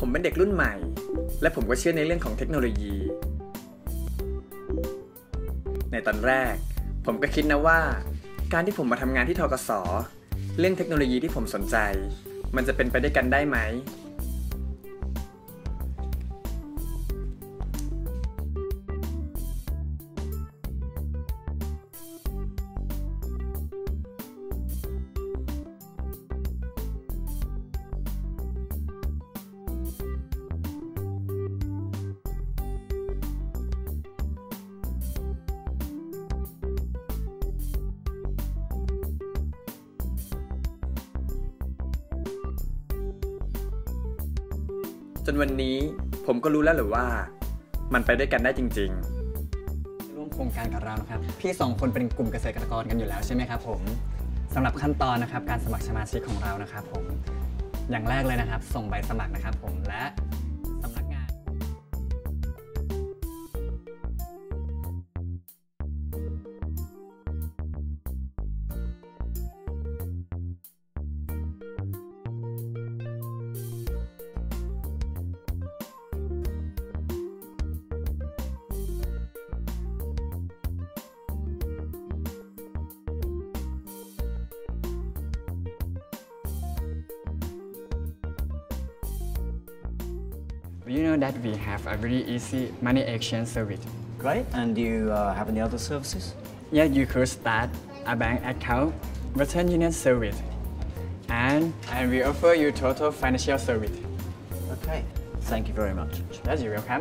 ผมเป็นเด็กรุ่นใหม่ และผมก็เชื่อในเรื่องของเทคโนโลยี ในตอนแรก ผมก็คิดนะว่า การที่ผมมาทำงานที่ทกสเรื่องเทคโนโลยีที่ผมสนใจ มันจะเป็นไปได้วยกันได้ไหม จนวันนี้ผมก็รู้แล้วหรือว่า มันไปด้วยกันได้จริง ๆ ร่วมโครงการกับเรานะครับ พี่สองคนเป็นกลุ่มเกษตรกรกันอยู่แล้วใช่ไหมครับผมสำหรับขั้นตอนนะครับการสมัครสมาชิกของเรานะครับผมอย่างแรกเลยนะครับ ส่งใบสมัครนะครับผมและ You know that we have a very easy money exchange service. Great. And do you uh, have any other services? Yeah, you could start a bank account, Western Union service, and and we offer you total financial service. Okay. Thank you very much. Yes, you're welcome.